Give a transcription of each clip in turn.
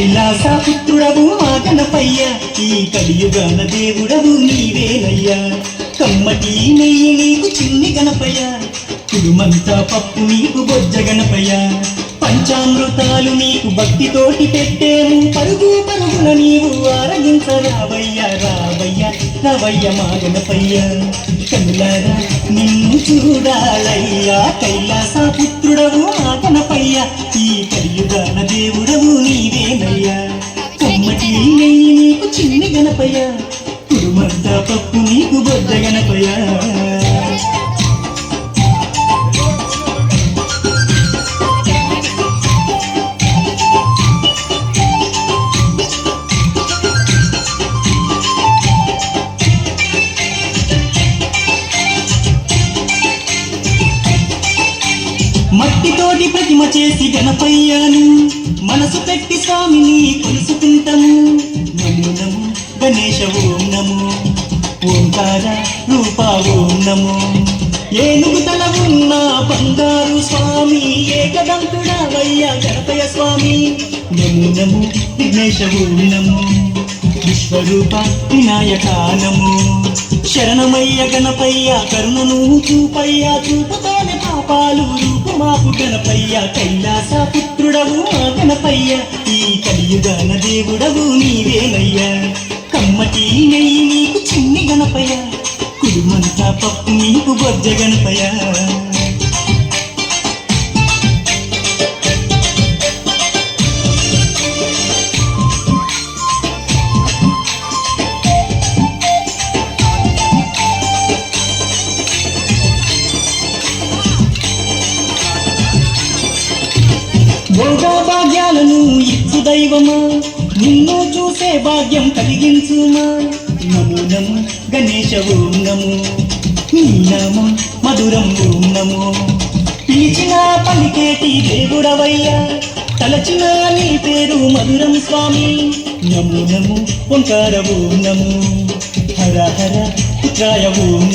కైలాసపుత్రుడవు మా గణపయ్య. ఈ కలియుగాన దేవుడవు నీవేనయ్యా. కమ్మటి నెయ్యి నీకు చిన్ని గణపయ్య. కుడుమంతా పప్పు నీకు బొజ్జ గణపయ్య. పంచామృతాలు నీకు భక్తితోటి పెట్టేము. పరుగు పరుగున నీవు ఆరగించ రావయ్య రవయ్య మా గణపయ్య. కనులారా నిన్ను చూడాలయ్యా. కైలాసపుత్రుడవు మా గణపయ్య. ఈ కలియుగాన దేవుడవు నీవేనయ్యా. కమ్మటి నెయ్యి నీకు చిన్ని గణపయ్య. కురుమంతా పప్పు నీకు బొద్ద గణపయ్య. ప్రేమ చేసి గణపయ్యాను. మనసు పెట్టి స్వామిని కొలుసుకుంటాము. నమో నమో గణేశ ఓం నము ఓంకార రూప ఓం నము ఏనుగు తల ఉన్న బంగారు స్వామి ఏకదంతుడవయ్య గణపయ్య స్వామి. నమో నమో విఘ్నేశ ఓం నము విశ్వరూప వినాయక నము శరణమయ్య గణపయ్య కరుణను చూపయ్యా చూపుతోనే పాపాలు రూపు మాపు గణపయ్య కైలాస పుత్రుడవు మా గణపయ్య. ఈ కలియుగాన దేవుడవు నీవేనయ్యా కమ్మటి నెయ్యి నీకు చిన్ని గణపయ్య. కుడుమంతా పప్పు నీకు బొజ్జ గణపయ్య. దైవమా? నిన్ను చూసే భాగ్యం కలిగించుమా? నము నము గణేశ ఓం నమో నీ నామం మధురం ఓం నమో పిలిచిన పలికేటి దేవుడవయ్యా? తలచిన నీ పేరు మధురం స్వామి. నమో నమో ఓంకార ఓం నమో హర హర పుత్రాయ ఓం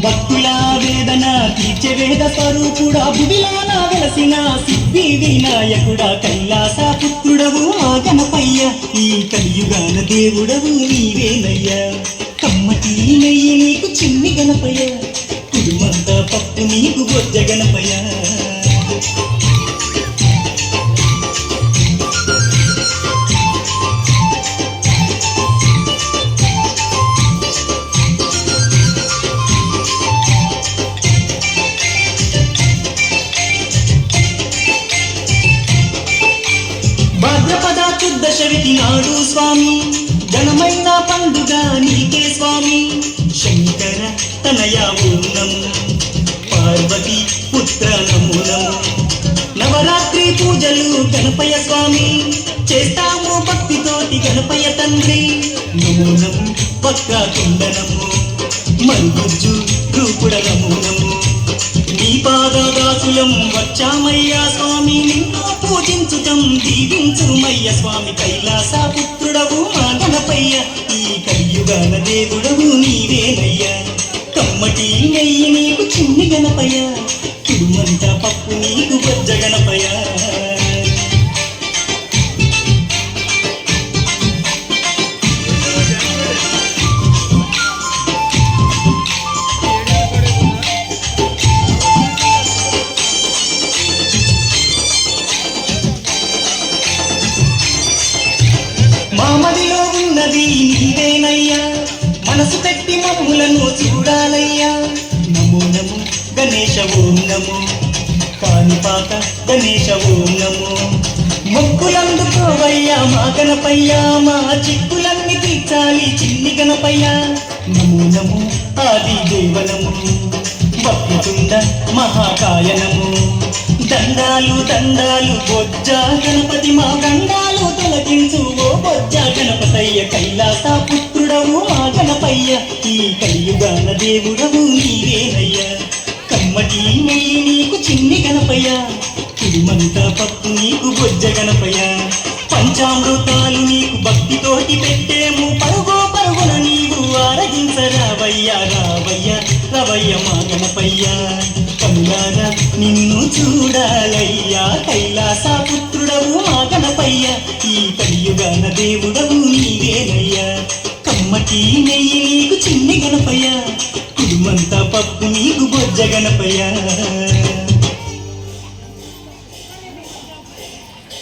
భక్తుల వేదన తీర్చవేద స్వరూపుడా భువిలోన వెలసిన సిద్ధి వినాయకుడా కైలాస పుత్రుడవు ఆగమపయ్య. ఈ కలియుగాన దేవుడవు నీవేనయ్యా. కమ్మటి నెయ్యి నీకు చిన్ని గణపయ్య. కుడుమంత పప్పు నీకు గొజ్జ గణపయ్య. శుద్ధ నాడు స్వామి. ఘనమైన పండుగ నీకే స్వామి. శంకర తనయ ఓం పార్వతి పుత్ర నమో నవరాత్రి పూజలు గణపయ స్వామి. చేస్తాము భక్తితోటి గణపయ తండ్రి. నమో పక్క కుండనము. మరుగుజ్జు రూపుడ నమో నమో నీ పాదదాసులం వచ్చామయ్యా స్వామి. నిన్ను పూజించుతం దీవించుమయ్య స్వామి కైలాస పుత్రుడవు మా ఈ కలియుగాల దేవుడవు నీవేనయ్యా. కమ్మటి నెయ్యి నీకు చిన్ని గణపయ్య. కిడుమంత పప్పు నీకు బొజ్జ గణపయ్య. ఉన్నది నీవేనయ్యా మనసు పెట్టి మమ్ములను చూడాలయ్యా. నమో నమో గణేశ ఓం నమో. కానిపాక గణేశ ఓం నమో. మొక్కులందుకోవయ్యా మా గణపయ్యా మా చిక్కులన్నీ తీర్చాలి చిన్ని గణపయ్యా. నమో నమో ఆది దేవనము వక్రతుండ మహాకాయనము. దండాలు దండాలు బొజ్జా గణపతి మా గండాలు తొలగించు. ఓ బొజ్జా గణపతయ్య కైలాస పుత్రుడవు మా గణపయ్య. ఈ కలియుగాన దేవుడవు నీవేనయ్య. కమ్మటి నెయ్యి నీకు చిన్ని గణపయ్య. తిరుమంతా పప్పు నీకు బొజ్జ గణపయ్య. పంచామృతాలు నీకు భక్తితోటి పెట్టేము. పరుగో పరుగున నీవు ఆరగించరావయ్యా రావయ్యా రవయ్య మా గణపయ్య. కళ్ళర నిన్ను చూడాలయ్యా కైలాసపుత్రుడవు ఆగనపయ్య ఈ కలియుగాన దేవుడవు నీవేనయ్యా. కమ్మటి నెయ్యి నీకు చిన్ని గణపయ్య. కుడుమంతా పప్పు నీకు బొజ్జ గణపయ్యా.